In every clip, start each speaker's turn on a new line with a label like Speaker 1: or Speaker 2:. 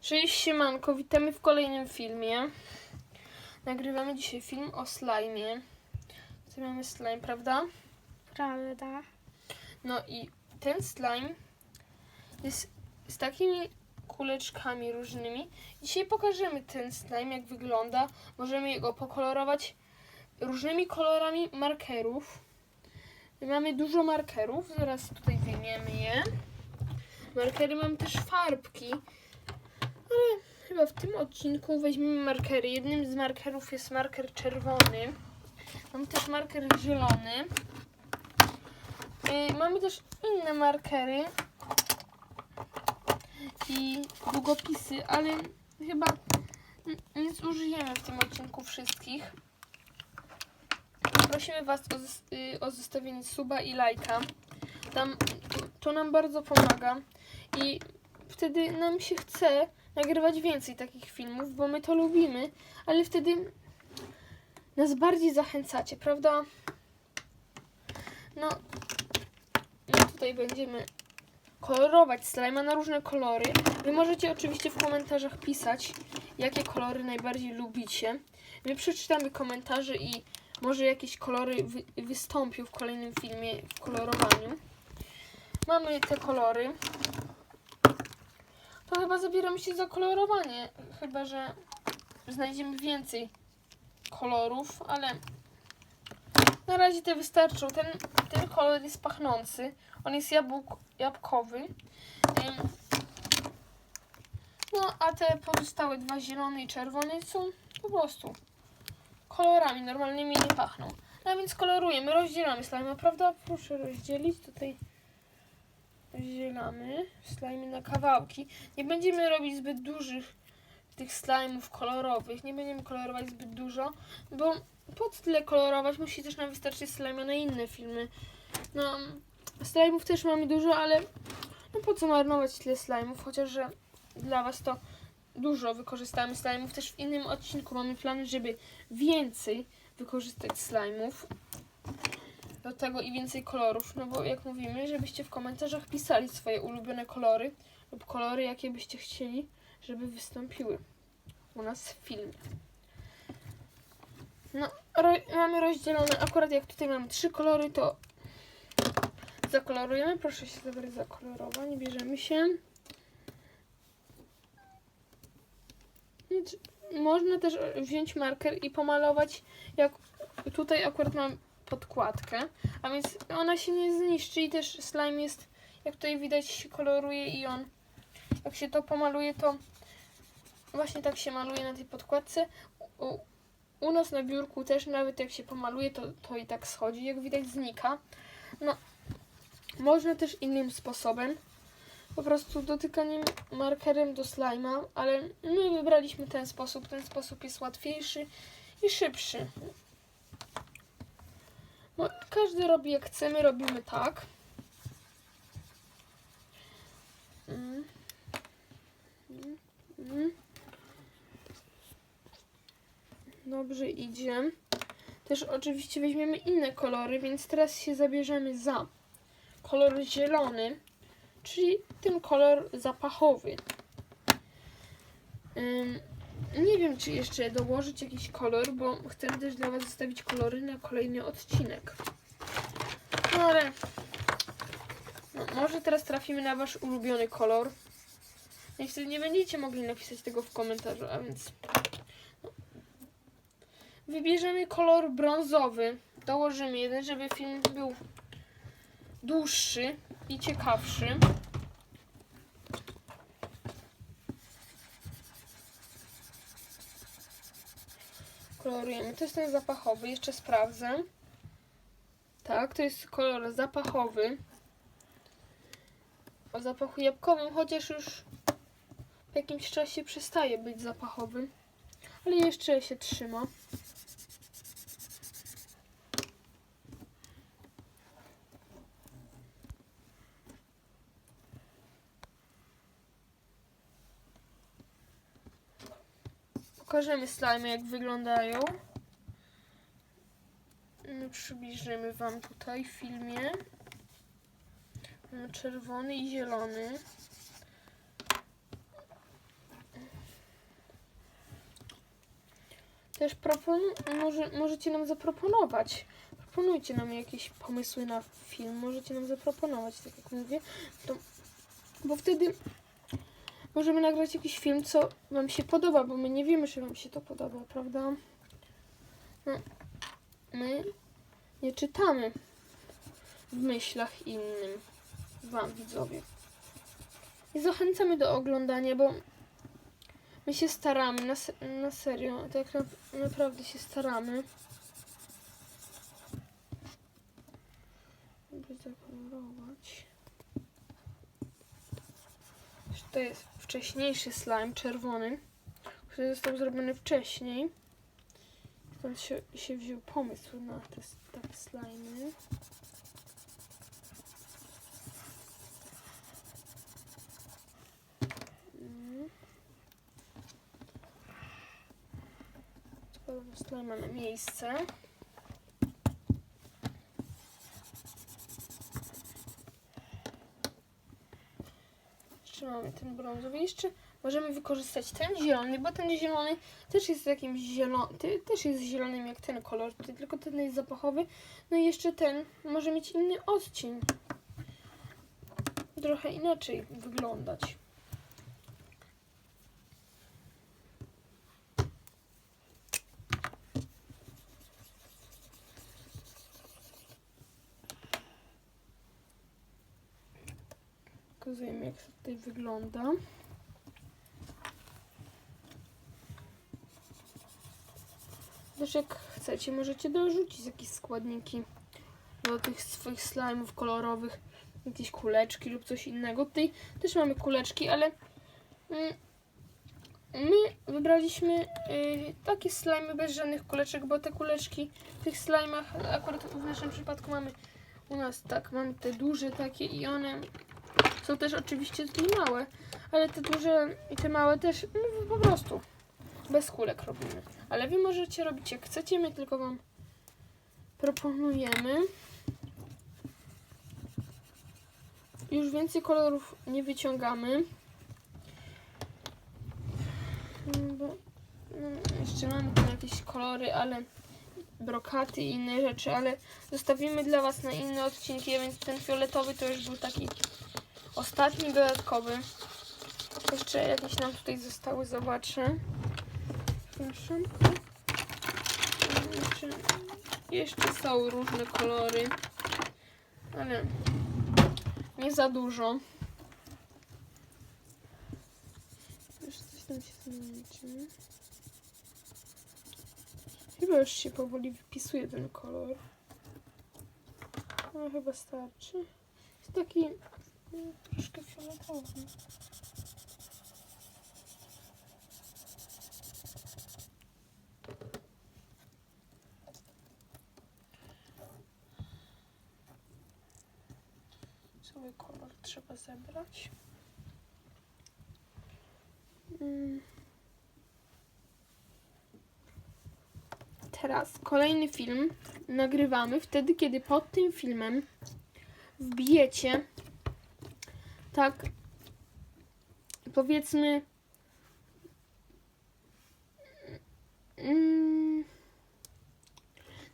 Speaker 1: Cześć siemanko, witamy w kolejnym filmie. Nagrywamy dzisiaj film o slajmie. Tutaj mamy slime, prawda?
Speaker 2: Prawda.
Speaker 1: No i ten slime jest z takimi kuleczkami różnymi. Dzisiaj pokażemy ten slime, jak wygląda. Możemy go pokolorować różnymi kolorami markerów. Mamy dużo markerów, zaraz tutaj wyjmiemy je. Markery mamy też farbki, ale chyba w tym odcinku weźmiemy markery. Jednym z markerów jest marker czerwony. Mamy też marker zielony. Yy, mamy też inne markery i długopisy, ale chyba nie zużyjemy w tym odcinku wszystkich. Prosimy Was o, y, o zostawienie suba i lajka. Tam, to nam bardzo pomaga i wtedy nam się chce nagrywać więcej takich filmów, bo my to lubimy, ale wtedy nas bardziej zachęcacie, prawda? No, no tutaj będziemy kolorować slajma na różne kolory. Wy możecie oczywiście w komentarzach pisać, jakie kolory najbardziej lubicie. My przeczytamy komentarze i może jakieś kolory wy wystąpią w kolejnym filmie w kolorowaniu. Mamy te kolory. To chyba zabieramy się za kolorowanie, chyba że znajdziemy więcej kolorów, ale na razie te wystarczą. Ten, ten kolor jest pachnący. On jest jabłk, jabłkowy. No, a te pozostałe dwa, zielony i czerwony, są po prostu kolorami normalnymi nie pachną. No więc kolorujemy, rozdzielamy slime, prawda? Proszę rozdzielić. Tutaj rozdzielamy slimy na kawałki. Nie będziemy robić zbyt dużych tych slime'ów kolorowych. Nie będziemy kolorować zbyt dużo, bo po co tyle kolorować? Musi też nam wystarczyć slime na inne filmy. No, slime'ów też mamy dużo, ale no po co marnować tyle slime'ów? Chociaż, że dla Was to dużo wykorzystamy slime'ów. Też w innym odcinku mamy plany, żeby więcej wykorzystać slime'ów. Do tego i więcej kolorów, no bo jak mówimy, żebyście w komentarzach pisali swoje ulubione kolory lub kolory, jakie byście chcieli, żeby wystąpiły u nas w filmie. No, ro mamy rozdzielone, akurat jak tutaj mamy trzy kolory, to zakolorujemy. Proszę się zabrać za kolorowanie, bierzemy się. Można też wziąć marker i pomalować, jak tutaj akurat mam podkładkę, a więc ona się nie zniszczy i też slime jest, jak tutaj widać, się koloruje i on, jak się to pomaluje, to właśnie tak się maluje na tej podkładce. U, u nas na biurku też nawet jak się pomaluje, to, to i tak schodzi, jak widać znika. No, można też innym sposobem, po prostu dotykaniem markerem do slajma, ale my wybraliśmy ten sposób. Ten sposób jest łatwiejszy i szybszy. Każdy robi jak chce, my robimy tak. Dobrze idzie. Też oczywiście weźmiemy inne kolory, więc teraz się zabierzemy za kolor zielony, czyli ten kolor zapachowy. Nie wiem, czy jeszcze dołożyć jakiś kolor, bo chcę też dla Was zostawić kolory na kolejny odcinek. No ale no, może teraz trafimy na Wasz ulubiony kolor. I wtedy nie będziecie mogli napisać tego w komentarzu, a więc no. wybierzemy kolor brązowy. Dołożymy jeden, żeby film był dłuższy i ciekawszy. Kolorujemy. To jest ten zapachowy, jeszcze sprawdzę. Tak, to jest kolor zapachowy. O zapachu jabłkowym, chociaż już w jakimś czasie przestaje być zapachowym. Ale jeszcze się trzyma. pokażemy slajmy, jak wyglądają. My przybliżymy Wam tutaj w filmie. Mamy czerwony i zielony. Też może, możecie nam zaproponować. Proponujcie nam jakieś pomysły na film. Możecie nam zaproponować, tak jak mówię. To, bo wtedy możemy nagrać jakiś film, co wam się podoba, bo my nie wiemy, czy wam się to podoba, prawda? No, my nie czytamy w myślach innym wam, widzowie. I zachęcamy do oglądania, bo my się staramy, na, se- na serio, tak na, naprawdę się staramy. Żeby zakolorować. To jest wcześniejszy slime, czerwony, który został zrobiony wcześniej. Stąd się, się wziął pomysł na te takie slimy. Mm. Składam slima na miejsce. Jeszcze ten brązowy. Jeszcze możemy wykorzystać ten zielony, bo ten zielony też jest jakimś zielonym, też jest zielonym jak ten kolor, tylko ten jest zapachowy. No i jeszcze ten może mieć inny odcień. Trochę inaczej wyglądać. Pokazujemy jak to tutaj wygląda. Też jak chcecie, możecie dorzucić jakieś składniki do tych swoich slime'ów kolorowych, jakieś kuleczki lub coś innego. Tutaj też mamy kuleczki, ale mm, my wybraliśmy y, takie slimy bez żadnych kuleczek, bo te kuleczki w tych slime'ach, akurat w naszym przypadku mamy u nas tak, mamy te duże takie i one są też oczywiście tutaj małe, ale te duże i te małe też no, po prostu bez kulek robimy. Ale wy możecie robić jak chcecie, my tylko wam proponujemy. Już więcej kolorów nie wyciągamy. Bo, mm, jeszcze mamy tu jakieś kolory, ale brokaty i inne rzeczy, ale zostawimy dla was na inne odcinki, więc ten fioletowy to już był taki ostatni dodatkowy. Jeszcze jakieś nam tutaj zostały, zobaczę. Proszę. Jeszcze, jeszcze są różne kolory, ale nie za dużo. Już coś tam się zmieni. Chyba już się powoli wypisuje ten kolor. No chyba starczy. Jest taki troszkę fioletowy. Cały kolor trzeba zebrać. Mm. Teraz kolejny film nagrywamy wtedy, kiedy pod tym filmem wbijecie tak powiedzmy mm,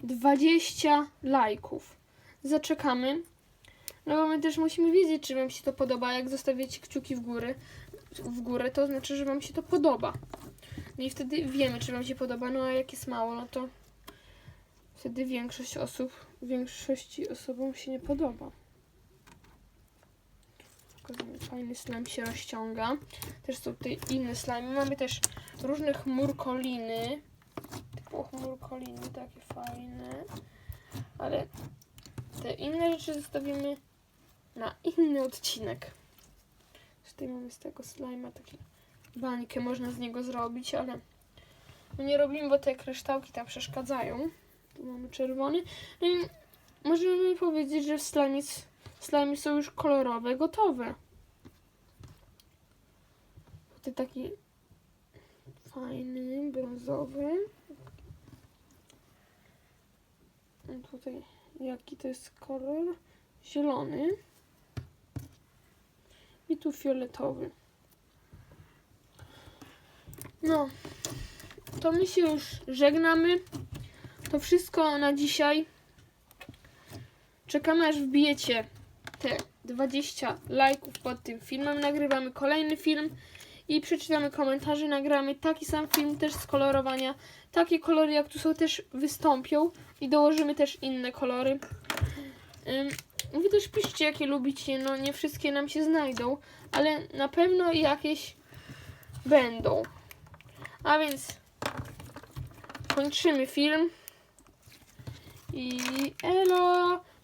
Speaker 1: 20 lajków. Zaczekamy. No bo my też musimy wiedzieć, czy wam się to podoba. Jak zostawiacie kciuki w górę, w górę, to znaczy, że wam się to podoba. No i wtedy wiemy, czy wam się podoba. No a jak jest mało, no to wtedy większość osób, większości osobom się nie podoba. Fajny slime się rozciąga. Też są tutaj inne slime. Mamy też różne chmurkoliny. Typu chmurkoliny, takie fajne. Ale te inne rzeczy zostawimy na inny odcinek. Tutaj mamy z tego slima takie bańkę, można z niego zrobić, ale nie robimy, bo te kryształki tam przeszkadzają. Tu mamy czerwony. No i możemy powiedzieć, że slimy, slimy są już kolorowe, gotowe. Tutaj taki fajny, brązowy. Tutaj jaki to jest kolor? Zielony. I tu fioletowy. No. to my się już żegnamy. To wszystko na dzisiaj. Czekamy aż wbijecie te 20 lajków pod tym filmem. Nagrywamy kolejny film i przeczytamy komentarze. Nagramy taki sam film też z kolorowania. Takie kolory jak tu są też wystąpią i dołożymy też inne kolory. Wy też piszcie jakie lubicie. No nie wszystkie nam się znajdą, ale na pewno jakieś będą. A więc kończymy film. I elo!